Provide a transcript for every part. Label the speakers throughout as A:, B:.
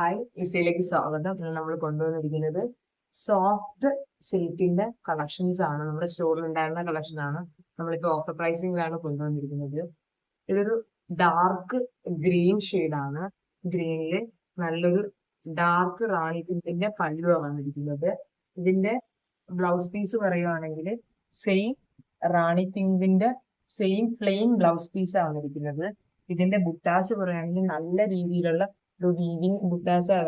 A: Hi വിസയിലേക്ക് സ്വാഗതം. നമ്മൾ കൊണ്ടുവന്നിരിക്കുന്നത് സോഫ്റ്റ് സിൽക്കിന്റെ കളക്ഷൻസ് ആണ്. നമ്മുടെ സ്റ്റോറിൽ ഉണ്ടായിരുന്ന കളക്ഷൻ ആണ്. നമ്മളിപ്പോ ഓഫർ പ്രൈസിംഗിലാണ് കൊണ്ടുവന്നിരിക്കുന്നത്. ഇതൊരു ഡാർക്ക് ഗ്രീൻ ആണ്. ഗ്രീനിൽ നല്ലൊരു ഡാർക്ക് റാണി പിങ്കിന്റെ പല്ലുവാണ് വന്നിരിക്കുന്നത്. ഇതിന്റെ ബ്ലൗസ് പീസ് പറയുവാണെങ്കിൽ സെയിം റാണി പിങ്കിന്റെ സെയിം പ്ലെയിൻ ബ്ലൗസ് പീസ് ആണ് ഇരിക്കുന്നത് ഇതിന്റെ ബുട്ടാസ് പറയുകയാണെങ്കിൽ നല്ല രീതിയിലുള്ള ഒരു വീവിങ്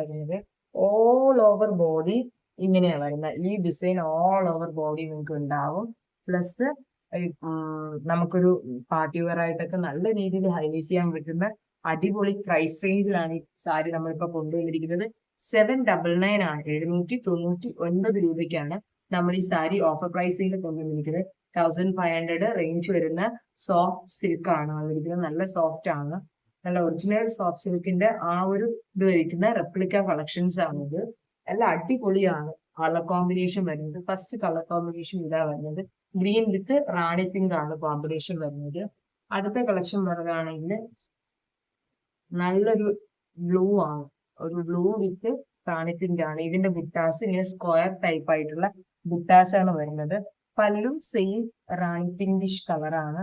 A: വരുന്നത് ഓൾ ഓവർ ബോഡി ഇങ്ങനെയാണ് വരുന്നത് ഈ ഡിസൈൻ ഓൾ ഓവർ ബോഡി നിങ്ങൾക്ക് ഉണ്ടാവും. പ്ലസ് നമുക്കൊരു പാർട്ടി വെയർ ആയിട്ടൊക്കെ നല്ല രീതിയിൽ ഹൈലൈറ്റ് ചെയ്യാൻ പറ്റുന്ന അടിപൊളി പ്രൈസ് റേഞ്ചിലാണ് ഈ സാരി നമ്മളിപ്പോ കൊണ്ടുവന്നിരിക്കുന്നത്. സെവൻ ഡബിൾ നയൻ ആണ്. എഴുന്നൂറ്റി തൊണ്ണൂറ്റി ഒൻപത് രൂപയ്ക്കാണ് നമ്മൾ ഈ സാരി ഓഫർ പ്രൈസിൽ കൊണ്ടുവന്നിരിക്കുന്നത്. തൗസൻഡ് ഫൈവ് ഹൺഡ്രഡ് റേഞ്ച് വരുന്ന സോഫ്റ്റ് സിൽക്ക് ആണ് വന്നിരിക്കുന്നത്. നല്ല സോഫ്റ്റ് ആണ്. നല്ല ഒറിജിനൽ സോഫ്റ്റ് സിൽക്കിന്റെ ആ ഒരു ഇത് വരിക്കുന്ന റെപ്ലിക്ക കളക്ഷൻസ് ആണിത് നല്ല അടിപൊളിയാണ് കളർ കോമ്പിനേഷൻ വരുന്നത്. ഫസ്റ്റ് കളർ കോമ്പിനേഷൻ ഇതാ വരുന്നത്. ഗ്രീൻ വിത്ത് റാണി പിങ്ക് ആണ് കോമ്പിനേഷൻ വരുന്നത്. അടുത്ത കളക്ഷൻ പറയുകയാണെങ്കിൽ നല്ലൊരു ബ്ലൂ ആണ്. ഒരു ബ്ലൂ വിത്ത് റാണി പിങ്ക് ആണ്. ഇതിന്റെ ബുട്ടാസ് ഇങ്ങനെ സ്ക്വയർ ടൈപ്പ് ആയിട്ടുള്ള ബുട്ടാസ് ആണ് വരുന്നത്. പല്ലും സെയിം റാണി പിങ്കിഷ് കളറാണ്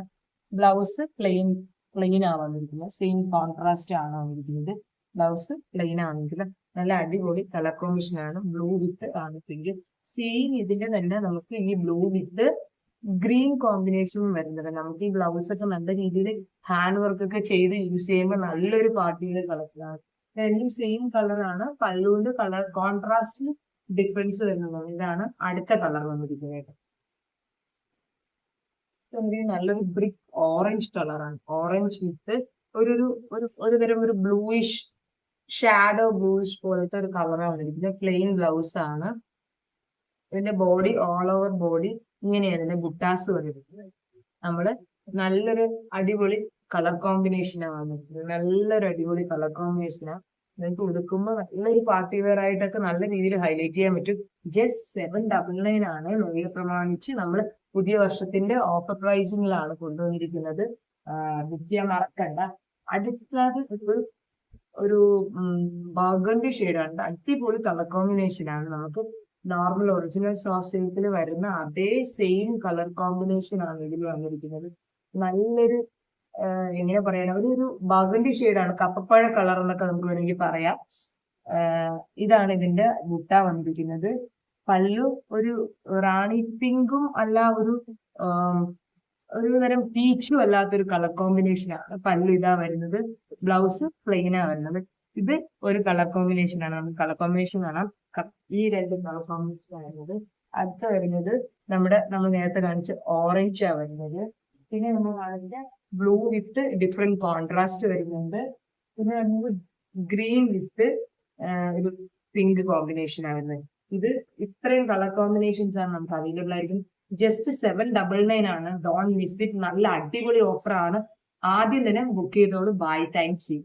A: ബ്ലൗസ് പ്ലെയിൻ പ്ലെയിൻ ആണ് വന്നിരിക്കുന്നത് സെയിം കോൺട്രാസ്റ്റ് ആണ് വന്നിരിക്കുന്നത്. ബ്ലൗസ് പ്ലെയിൻ ആണെങ്കിൽ നല്ല അടിപൊളി കളർ കോമ്പിനേഷൻ ആണ്. ബ്ലൂ വിത്ത് ആണ് പിങ്ക് സെയിം ഇതിന്റെ തന്നെ നമുക്ക് ഈ ബ്ലൂ വിത്ത് ഗ്രീൻ കോമ്പിനേഷനും വരുന്നത് നമുക്ക് ഈ ബ്ലൗസ് ഒക്കെ നല്ല രീതിയിൽ ഹാൻഡ് വർക്ക് ഒക്കെ ചെയ്ത് യൂസ് ചെയ്യുമ്പോൾ നല്ലൊരു പാർട്ടിയുടെ കളറാണ് രണ്ടും സെയിം കളറാണ് പല്ലുവിന്റെ കളർ കോൺട്രാസ്റ്റിൽ ഡിഫറൻസ് വരുന്നതാണ് ഇതാണ് അടുത്ത കളർ വന്നിരിക്കുന്നത്. നല്ലൊരു ബ്രിക്ക് ഓറഞ്ച് കളറാണ് ഓറഞ്ച് വിത്ത് ഒരു ഒരു ഒരു തരം ഒരു ബ്ലൂയിഷ് ഷാഡോ ബ്ലൂയിഷ് പോലത്തെ ഒരു കളറാണ് ഇതിന്റെ പ്ലെയിൻ ബ്ലൗസ് ആണ്. ഇതിന്റെ ബോഡി ഓൾ ഓവർ ബോഡി ഇങ്ങനെയാണ് ഇതിന്റെ ഗുട്ടാസ് വന്നിരിക്കുന്നത്. നമ്മൾ നല്ലൊരു അടിപൊളി കളർ കോമ്പിനേഷനാണ് വന്നിരിക്കുന്നത്. നല്ലൊരു അടിപൊളി കളർ കോമ്പിനേഷനാണ് നിങ്ങൾക്ക് ഉടുക്കുമ്പോൾ നല്ലൊരു പാർട്ടി വെയർ ആയിട്ടൊക്കെ നല്ല രീതിയിൽ ഹൈലൈറ്റ് ചെയ്യാൻ പറ്റും. ജസ്റ്റ് സെവൻ ഡബിൾ നയൻ ആണ്. നോയിയെ പ്രമാണിച്ച് നമ്മൾ പുതിയ വർഷത്തിന്റെ ഓഫർ പ്രൈസിങ്ങിലാണ് കൊണ്ടുവന്നിരിക്കുന്നത്. വിദ്യ മറക്കണ്ട. അടുത്തത് ഒരു ഒരു ബർഗണ്ടി ഷെയ്ഡാണ് അടിപൊളി കളർ കോമ്പിനേഷൻ ആണ് നമുക്ക് നോർമൽ ഒറിജിനൽ സോഫ്റ്റ് സിൽക്കിൽ വരുന്ന അതേ സെയിം കളർ കോമ്പിനേഷൻ ആണ് ഇതിൽ വന്നിരിക്കുന്നത്. നല്ലൊരു എങ്ങനെ പറയാൻ ഒരു ഒരു ബർഗണ്ടി ഷെയ്ഡാണ് കപ്പപ്പഴ കളർ എന്നൊക്കെ നമുക്ക് വേണമെങ്കിൽ പറയാം. ഇതാണ് ഇതിന്റെ മുട്ട വന്നിരിക്കുന്നത്. പല്ലു ഒരു റാണി പിങ്കും അല്ല ഒരു ഒരു തരം പീച്ചും അല്ലാത്തൊരു കളർ കോമ്പിനേഷൻ ആണ് പല്ലു ഇതാ വരുന്നത്. ബ്ലൗസ് പ്ലെയിനാ വരുന്നത്. ഇത് ഒരു കളർ കോമ്പിനേഷൻ ആണ്. കളർ കോമ്പിനേഷൻ കാണാം. ഈ രണ്ട് കളർ കോമ്പിനേഷൻ വരുന്നത്. അടുത്ത വരുന്നത് നമ്മുടെ നമ്മൾ നേരത്തെ കാണിച്ച ഓറഞ്ച് ആ വരുന്നത്. പിന്നെ നമ്മൾ കാണിച്ച ബ്ലൂ വിത്ത് ഡിഫറെന്റ് കോൺട്രാസ്റ്റ് വരുന്നുണ്ട്. പിന്നെ നമുക്ക് ഗ്രീൻ വിത്ത് ഒരു പിങ്ക് കോമ്പിനേഷൻ ആയിരുന്നത് ഇത് ഇത്രയും കളർ കോമ്പിനേഷൻസ് ആണ് നമുക്ക് അവൈലബിൾ ആയിരിക്കും. ജസ്റ്റ് സെവൻ ഡബിൾ നയൻ ആണ്. ഡോൺ മിസ് ഇറ്റ് നല്ല അടിപൊളി ഓഫർ ആണ്. ആദ്യം തന്നെ ബുക്ക് ചെയ്തോളൂ. Bye thank you